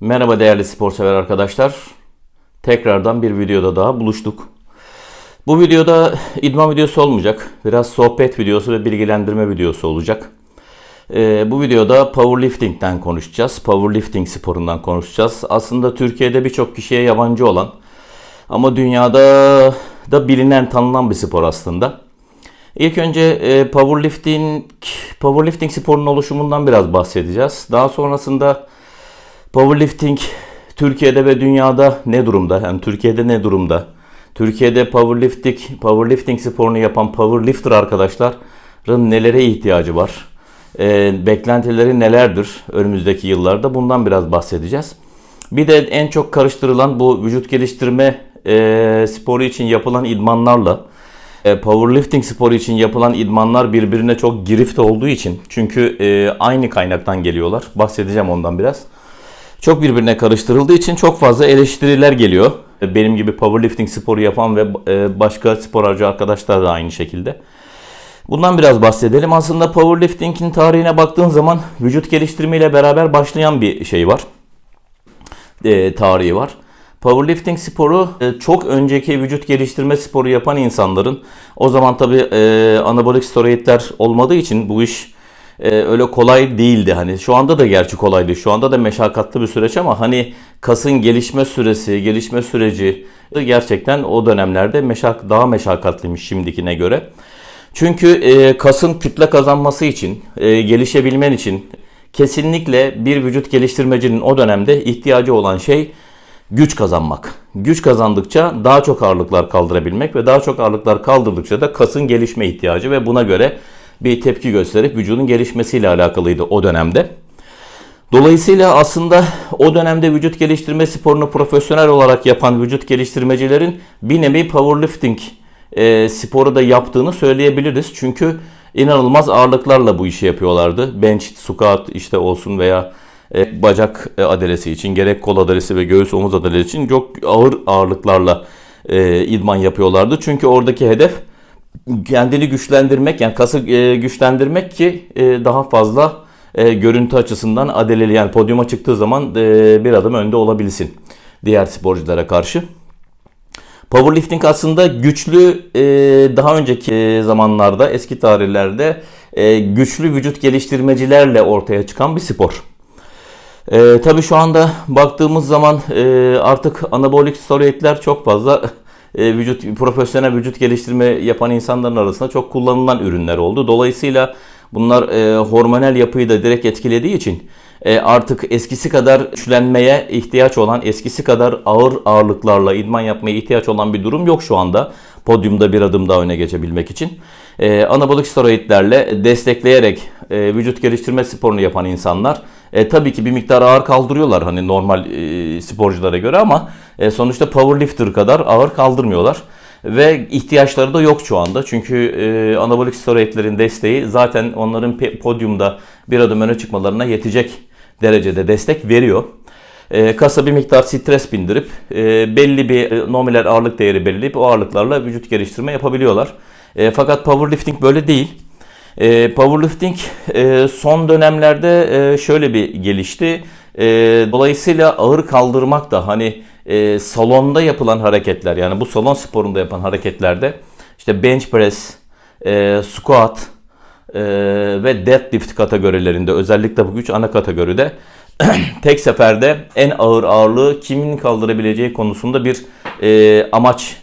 Merhaba değerli spor sever arkadaşlar. Tekrardan bir videoda daha buluştuk. Bu videoda idman videosu olmayacak. Biraz sohbet videosu ve bilgilendirme videosu olacak. Ee, bu videoda powerlifting'den konuşacağız. Powerlifting sporundan konuşacağız. Aslında Türkiye'de birçok kişiye yabancı olan ama dünyada da bilinen, tanınan bir spor aslında. İlk önce e, powerlifting powerlifting sporunun oluşumundan biraz bahsedeceğiz. Daha sonrasında powerlifting Türkiye'de ve dünyada ne durumda? Yani Türkiye'de ne durumda? Türkiye'de powerlifting powerlifting sporunu yapan powerlifter arkadaşların nelere ihtiyacı var? E, beklentileri nelerdir önümüzdeki yıllarda? Bundan biraz bahsedeceğiz. Bir de en çok karıştırılan bu vücut geliştirme e, sporu için yapılan idmanlarla e, powerlifting sporu için yapılan idmanlar birbirine çok girift olduğu için çünkü e, aynı kaynaktan geliyorlar. Bahsedeceğim ondan biraz. Çok birbirine karıştırıldığı için çok fazla eleştiriler geliyor. Benim gibi powerlifting sporu yapan ve e, başka sporcu arkadaşlar da aynı şekilde. Bundan biraz bahsedelim. Aslında powerlifting'in tarihine baktığın zaman vücut geliştirme ile beraber başlayan bir şey var. E, tarihi var. Powerlifting sporu e, çok önceki vücut geliştirme sporu yapan insanların o zaman tabi e, anabolik steroidler olmadığı için bu iş e, öyle kolay değildi. Hani şu anda da gerçi kolay değil. Şu anda da meşakkatli bir süreç ama hani kasın gelişme süresi, gelişme süreci gerçekten o dönemlerde meşak daha meşakkatliymiş şimdikine göre. Çünkü e, kasın kütle kazanması için, e, gelişebilmen için kesinlikle bir vücut geliştirmecinin o dönemde ihtiyacı olan şey güç kazanmak. Güç kazandıkça daha çok ağırlıklar kaldırabilmek ve daha çok ağırlıklar kaldırdıkça da kasın gelişme ihtiyacı ve buna göre bir tepki gösterip vücudun gelişmesiyle alakalıydı o dönemde. Dolayısıyla aslında o dönemde vücut geliştirme sporunu profesyonel olarak yapan vücut geliştirmecilerin bir nevi powerlifting e, sporu da yaptığını söyleyebiliriz. Çünkü inanılmaz ağırlıklarla bu işi yapıyorlardı. Bench, squat işte olsun veya e, bacak e, adalesi için gerek kol adalesi ve göğüs omuz adalesi için çok ağır ağırlıklarla e, idman yapıyorlardı. Çünkü oradaki hedef kendini güçlendirmek yani kası e, güçlendirmek ki e, daha fazla e, görüntü açısından adeleli yani podyuma çıktığı zaman bir adım önde olabilsin diğer sporculara karşı. Powerlifting aslında güçlü daha önceki zamanlarda eski tarihlerde güçlü vücut geliştirmecilerle ortaya çıkan bir spor. E, tabii şu anda baktığımız zaman e, artık anabolik steroidler çok fazla e, vücut profesyonel vücut geliştirme yapan insanların arasında çok kullanılan ürünler oldu. Dolayısıyla bunlar e, hormonal yapıyı da direkt etkilediği için e, artık eskisi kadar güçlenmeye ihtiyaç olan, eskisi kadar ağır ağırlıklarla idman yapmaya ihtiyaç olan bir durum yok şu anda. Podyumda bir adım daha öne geçebilmek için. E, anabolik steroidlerle destekleyerek e, vücut geliştirme sporunu yapan insanlar e, tabii ki bir miktar ağır kaldırıyorlar hani normal e, sporculara göre ama e, sonuçta powerlifter kadar ağır kaldırmıyorlar. Ve ihtiyaçları da yok şu anda. Çünkü e, anabolik steroidlerin desteği zaten onların podyumda bir adım öne çıkmalarına yetecek derecede destek veriyor. E, kasa bir miktar stres bindirip e, belli bir e, nominal ağırlık değeri belirleyip o ağırlıklarla vücut geliştirme yapabiliyorlar. E, fakat powerlifting böyle değil. E, powerlifting e, son dönemlerde e, şöyle bir gelişti. E, dolayısıyla ağır kaldırmak da hani e, salonda yapılan hareketler yani bu salon sporunda yapan hareketlerde işte bench press, e, squat e, ve deadlift kategorilerinde özellikle bu güç ana kategoride tek seferde en ağır ağırlığı kimin kaldırabileceği konusunda bir e, amaç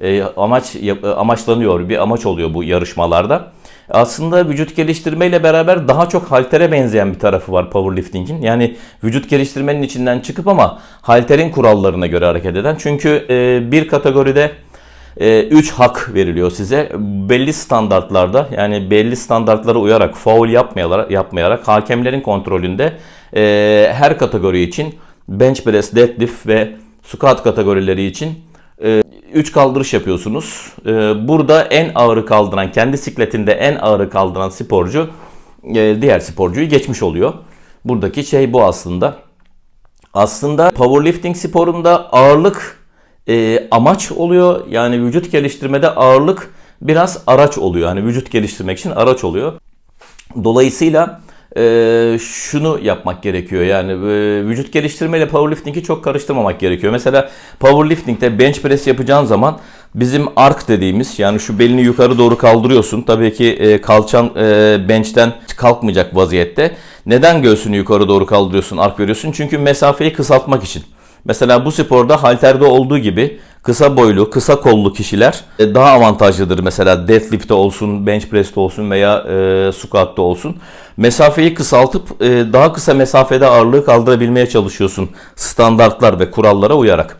e, amaç amaçlanıyor bir amaç oluyor bu yarışmalarda. Aslında vücut geliştirme ile beraber daha çok haltere benzeyen bir tarafı var powerlifting'in. Yani vücut geliştirmenin içinden çıkıp ama halterin kurallarına göre hareket eden. Çünkü e, bir kategoride 3 hak veriliyor size. Belli standartlarda yani belli standartlara uyarak faul yapmayarak, yapmayarak hakemlerin kontrolünde e, her kategori için bench press, deadlift ve squat kategorileri için 3 kaldırış yapıyorsunuz. Ee, Burada en ağırı kaldıran, kendi sikletinde en ağırı kaldıran sporcu e, diğer sporcuyu geçmiş oluyor. Buradaki şey bu aslında. Aslında powerlifting sporunda ağırlık e, amaç oluyor. Yani vücut geliştirmede ağırlık biraz araç oluyor. Yani vücut geliştirmek için araç oluyor. Dolayısıyla e, şunu yapmak gerekiyor. Yani e, vücut geliştirme ile powerlifting'i çok karıştırmamak gerekiyor. Mesela powerlifting'de bench press yapacağın zaman bizim ark dediğimiz yani şu belini yukarı doğru kaldırıyorsun. Tabii ki e, kalçan e, bench'ten kalkmayacak vaziyette. Neden göğsünü yukarı doğru kaldırıyorsun, ark veriyorsun? Çünkü mesafeyi kısaltmak için. Mesela bu sporda halterde olduğu gibi kısa boylu, kısa kollu kişiler e, daha avantajlıdır. Mesela deadlift'te olsun, bench press'te olsun veya e, squat'ta olsun. Mesafeyi kısaltıp e, daha kısa mesafede ağırlığı kaldırabilmeye çalışıyorsun standartlar ve kurallara uyarak.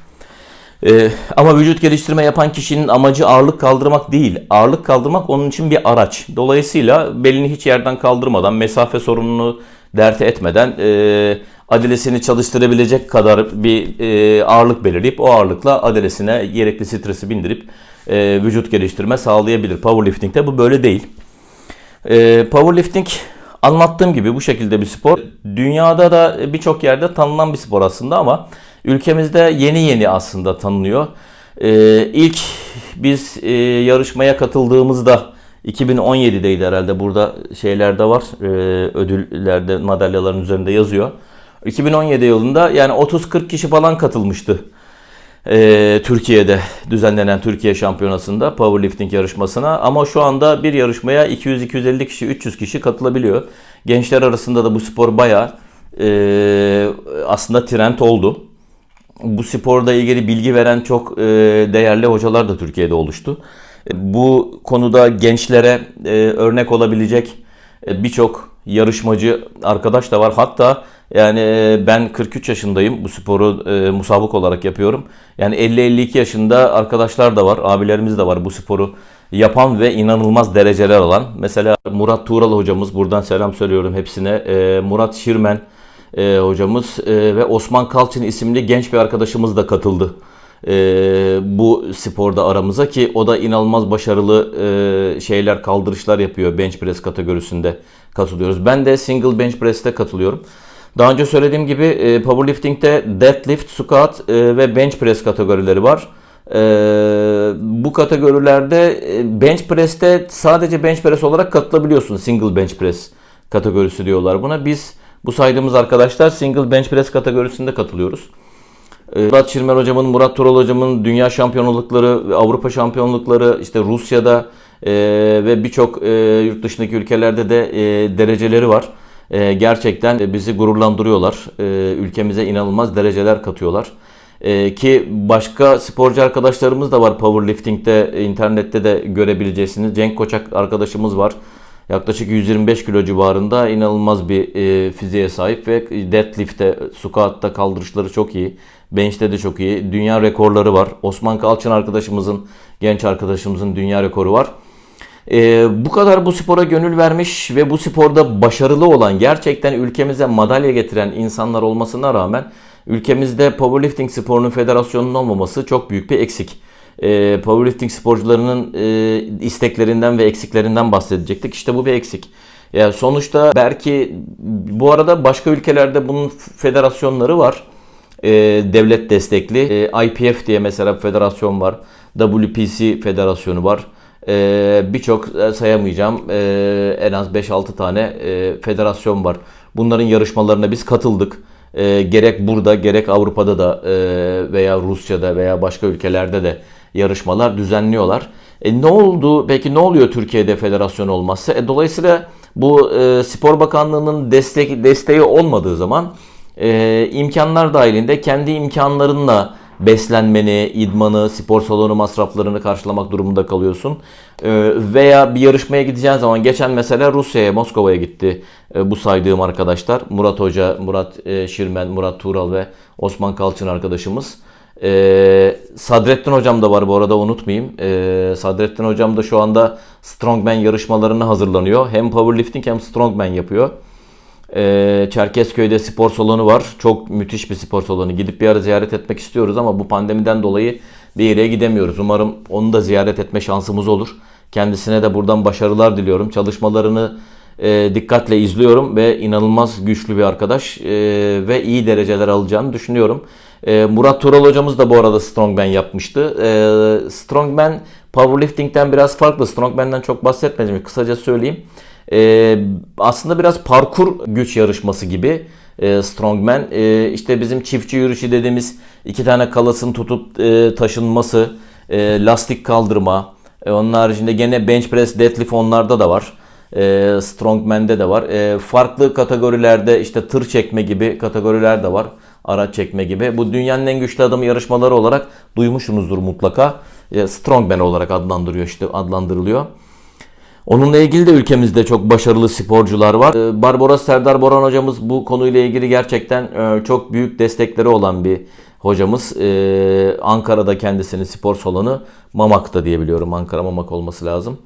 E, ama vücut geliştirme yapan kişinin amacı ağırlık kaldırmak değil. Ağırlık kaldırmak onun için bir araç. Dolayısıyla belini hiç yerden kaldırmadan, mesafe sorununu dert etmeden e, adilesini çalıştırabilecek kadar bir e, ağırlık belirleyip o ağırlıkla adilesine gerekli stresi bindirip e, vücut geliştirme sağlayabilir. Powerlifting'de bu böyle değil. E, powerlifting anlattığım gibi bu şekilde bir spor. Dünyada da birçok yerde tanınan bir spor aslında ama ülkemizde yeni yeni aslında tanınıyor. E, ilk biz e, yarışmaya katıldığımızda 2017'deydi herhalde burada şeylerde var e, ödüllerde madalyaların üzerinde yazıyor. 2017 yılında yani 30-40 kişi falan katılmıştı e, Türkiye'de düzenlenen Türkiye Şampiyonası'nda powerlifting yarışmasına ama şu anda bir yarışmaya 200-250 kişi 300 kişi katılabiliyor. Gençler arasında da bu spor bayağı e, aslında trend oldu. Bu sporda ilgili bilgi veren çok e, değerli hocalar da Türkiye'de oluştu. E, bu konuda gençlere e, örnek olabilecek e, birçok yarışmacı arkadaş da var. Hatta yani ben 43 yaşındayım. Bu sporu e, musabık olarak yapıyorum. Yani 50-52 yaşında arkadaşlar da var, abilerimiz de var bu sporu yapan ve inanılmaz dereceler alan. Mesela Murat Tuğral hocamız, buradan selam söylüyorum hepsine. E, Murat Şirmen e, hocamız e, ve Osman Kalçın isimli genç bir arkadaşımız da katıldı. E, bu sporda aramıza ki o da inanılmaz başarılı e, şeyler, kaldırışlar yapıyor bench press kategorisinde katılıyoruz. Ben de single bench press'te katılıyorum. Daha önce söylediğim gibi e, powerlifting'de deadlift, squat e, ve bench press kategorileri var. E, bu kategorilerde e, bench press'te sadece bench press olarak katılabiliyorsun. Single bench press kategorisi diyorlar buna. Biz bu saydığımız arkadaşlar single bench press kategorisinde katılıyoruz. E, Murat Şirmer hocamın, Murat Tural hocamın dünya şampiyonlukları, Avrupa şampiyonlukları, işte Rusya'da e, ve birçok e, yurt dışındaki ülkelerde de e, dereceleri var. E, gerçekten bizi gururlandırıyorlar. E, ülkemize inanılmaz dereceler katıyorlar. E, ki başka sporcu arkadaşlarımız da var powerlifting'de, internette de görebileceksiniz. Cenk Koçak arkadaşımız var. Yaklaşık 125 kilo civarında inanılmaz bir e, fiziğe sahip ve deadlift'te, squat'ta kaldırışları çok iyi. Bench'te de çok iyi. Dünya rekorları var. Osman Kalçın arkadaşımızın, genç arkadaşımızın dünya rekoru var. E, bu kadar bu spora gönül vermiş ve bu sporda başarılı olan, gerçekten ülkemize madalya getiren insanlar olmasına rağmen ülkemizde powerlifting sporunun federasyonunun olmaması çok büyük bir eksik. E, powerlifting sporcularının e, isteklerinden ve eksiklerinden bahsedecektik. İşte bu bir eksik. Yani sonuçta belki bu arada başka ülkelerde bunun federasyonları var. E, devlet destekli. E, IPF diye mesela bir federasyon var. WPC federasyonu var. E, Birçok sayamayacağım e, en az 5-6 tane e, federasyon var. Bunların yarışmalarına biz katıldık. E, gerek burada gerek Avrupa'da da e, veya Rusya'da veya başka ülkelerde de yarışmalar düzenliyorlar. E, ne oldu? Peki ne oluyor Türkiye'de federasyon olmazsa? E, dolayısıyla bu e, Spor Bakanlığı'nın destek desteği olmadığı zaman e, imkanlar dahilinde kendi imkanlarınla beslenmeni, idmanı, spor salonu masraflarını karşılamak durumunda kalıyorsun. E, veya bir yarışmaya gideceğin zaman geçen mesela Rusya'ya, Moskova'ya gitti e, bu saydığım arkadaşlar. Murat Hoca, Murat e, Şirmen, Murat Tural ve Osman Kalçın arkadaşımız. Ee, Sadrettin hocam da var bu arada unutmayayım. Ee, Sadrettin hocam da şu anda Strongman yarışmalarına hazırlanıyor. Hem powerlifting hem strongman yapıyor. Ee, Çerkezköy'de spor salonu var. Çok müthiş bir spor salonu. Gidip bir ara ziyaret etmek istiyoruz ama bu pandemiden dolayı bir yere gidemiyoruz. Umarım onu da ziyaret etme şansımız olur. Kendisine de buradan başarılar diliyorum. Çalışmalarını e, dikkatle izliyorum ve inanılmaz güçlü bir arkadaş e, ve iyi dereceler alacağını düşünüyorum. E, Murat Tural hocamız da bu arada Strongman yapmıştı. E, Strongman powerlifting'den biraz farklı. Strongman'den çok bahsetmedim. Kısaca söyleyeyim. E, aslında biraz parkur güç yarışması gibi e, strongman. E, işte bizim çiftçi yürüyüşü dediğimiz iki tane kalasın tutup e, taşınması, e, lastik kaldırma. E, onun haricinde gene bench press, deadlift onlarda da var. E, strongman'de de var. E, farklı kategorilerde işte tır çekme gibi kategoriler de var. Araç çekme gibi. Bu dünyanın en güçlü adamı yarışmaları olarak duymuşsunuzdur mutlaka. E, strongman olarak adlandırıyor işte adlandırılıyor. Onunla ilgili de ülkemizde çok başarılı sporcular var. Barbaros Serdar Boran hocamız bu konuyla ilgili gerçekten e, çok büyük destekleri olan bir hocamız. Ankara'da kendisinin spor salonu Mamak'ta diye biliyorum. Ankara Mamak olması lazım.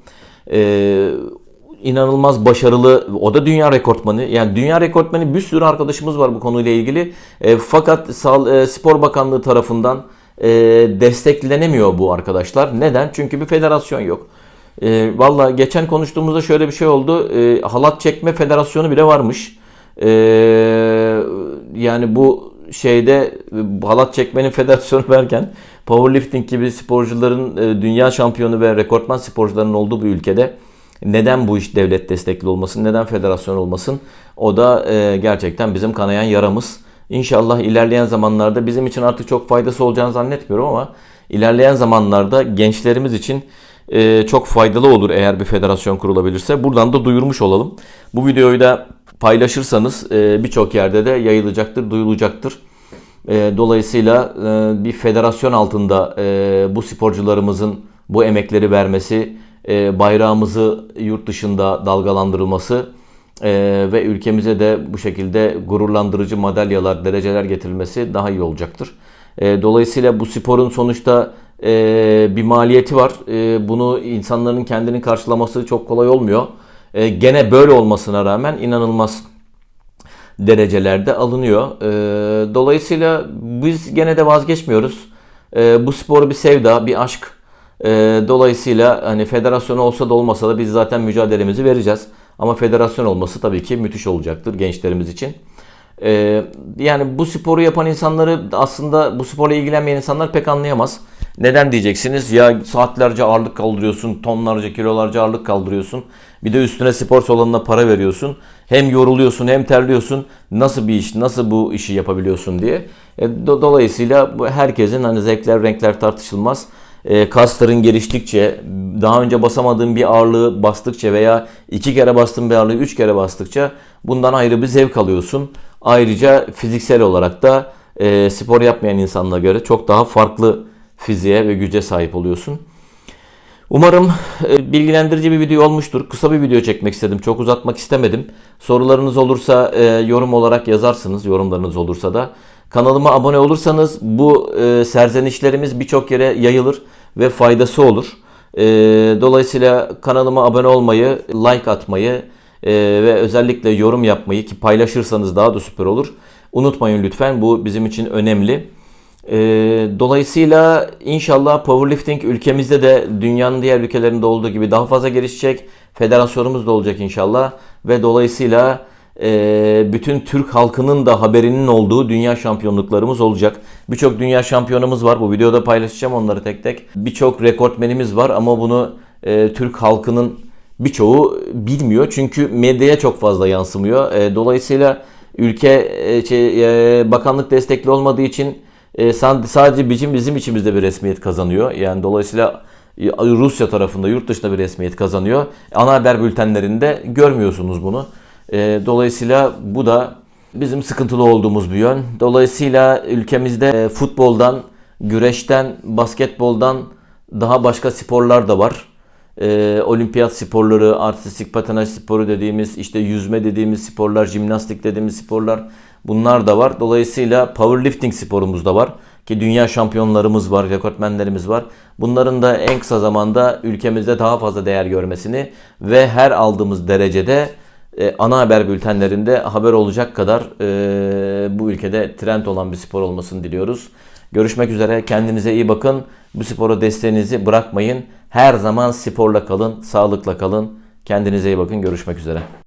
İnanılmaz başarılı. O da dünya rekortmanı. Yani dünya rekortmanı bir sürü arkadaşımız var bu konuyla ilgili. Fakat e, Spor Bakanlığı tarafından e, desteklenemiyor bu arkadaşlar. Neden? Çünkü bir federasyon yok. E, Valla geçen konuştuğumuzda şöyle bir şey oldu. E, halat çekme federasyonu bile varmış. E, yani bu şeyde halat çekmenin federasyonu verken powerlifting gibi sporcuların e, dünya şampiyonu ve rekortman sporcuların olduğu bir ülkede neden bu iş devlet destekli olmasın, neden federasyon olmasın? O da e, gerçekten bizim kanayan yaramız. İnşallah ilerleyen zamanlarda bizim için artık çok faydası olacağını zannetmiyorum ama ilerleyen zamanlarda gençlerimiz için e, çok faydalı olur eğer bir federasyon kurulabilirse. Buradan da duyurmuş olalım. Bu videoyu da paylaşırsanız e, birçok yerde de yayılacaktır, duyulacaktır. E, dolayısıyla e, bir federasyon altında e, bu sporcularımızın bu emekleri vermesi, e, bayrağımızı yurt dışında dalgalandırılması e, ve ülkemize de bu şekilde gururlandırıcı madalyalar, dereceler getirilmesi daha iyi olacaktır. E, dolayısıyla bu sporun sonuçta e, bir maliyeti var. E, bunu insanların kendini karşılaması çok kolay olmuyor. E, gene böyle olmasına rağmen inanılmaz derecelerde alınıyor. E, dolayısıyla biz gene de vazgeçmiyoruz. E, bu spor bir sevda, bir aşk. E, dolayısıyla hani federasyon olsa da olmasa da biz zaten mücadelemizi vereceğiz. Ama federasyon olması tabii ki müthiş olacaktır gençlerimiz için. Ee, yani bu sporu yapan insanları aslında bu sporla ilgilenmeyen insanlar pek anlayamaz. Neden diyeceksiniz? Ya saatlerce ağırlık kaldırıyorsun, tonlarca, kilolarca ağırlık kaldırıyorsun. Bir de üstüne spor salonuna para veriyorsun. Hem yoruluyorsun hem terliyorsun. Nasıl bir iş, nasıl bu işi yapabiliyorsun diye. E, do- dolayısıyla herkesin hani zevkler, renkler tartışılmaz. E, kasların geliştikçe, daha önce basamadığın bir ağırlığı bastıkça veya iki kere bastığın bir ağırlığı üç kere bastıkça bundan ayrı bir zevk alıyorsun. Ayrıca fiziksel olarak da e, spor yapmayan insanlara göre çok daha farklı fiziğe ve güce sahip oluyorsun. Umarım e, bilgilendirici bir video olmuştur. Kısa bir video çekmek istedim. Çok uzatmak istemedim. Sorularınız olursa e, yorum olarak yazarsınız. Yorumlarınız olursa da. Kanalıma abone olursanız bu e, serzenişlerimiz birçok yere yayılır ve faydası olur. Dolayısıyla kanalıma abone olmayı, like atmayı ve özellikle yorum yapmayı ki paylaşırsanız daha da süper olur. Unutmayın lütfen bu bizim için önemli. E, dolayısıyla inşallah powerlifting ülkemizde de dünyanın diğer ülkelerinde olduğu gibi daha fazla gelişecek. Federasyonumuz da olacak inşallah. Ve dolayısıyla e, bütün Türk halkının da haberinin olduğu dünya şampiyonluklarımız olacak. Birçok dünya şampiyonumuz var. Bu videoda paylaşacağım onları tek tek. Birçok rekortmenimiz var ama bunu e, Türk halkının birçoğu bilmiyor. Çünkü medyaya çok fazla yansımıyor. E, dolayısıyla ülke e, şey, bakanlık destekli olmadığı için sadece bizim bizim içimizde bir resmiyet kazanıyor. Yani dolayısıyla Rusya tarafında yurt dışında bir resmiyet kazanıyor. Ana haber bültenlerinde görmüyorsunuz bunu. E, dolayısıyla bu da bizim sıkıntılı olduğumuz bir yön. Dolayısıyla ülkemizde futboldan, güreşten, basketboldan daha başka sporlar da var. Ee, olimpiyat sporları, artistik patinaj sporu dediğimiz, işte yüzme dediğimiz sporlar, jimnastik dediğimiz sporlar Bunlar da var. Dolayısıyla powerlifting sporumuz da var. Ki dünya şampiyonlarımız var, rekortmenlerimiz var. Bunların da en kısa zamanda ülkemizde daha fazla değer görmesini ve her aldığımız derecede e, ana haber bültenlerinde haber olacak kadar e, bu ülkede trend olan bir spor olmasını diliyoruz. Görüşmek üzere. Kendinize iyi bakın. Bu spora desteğinizi bırakmayın. Her zaman sporla kalın, sağlıkla kalın. Kendinize iyi bakın. Görüşmek üzere.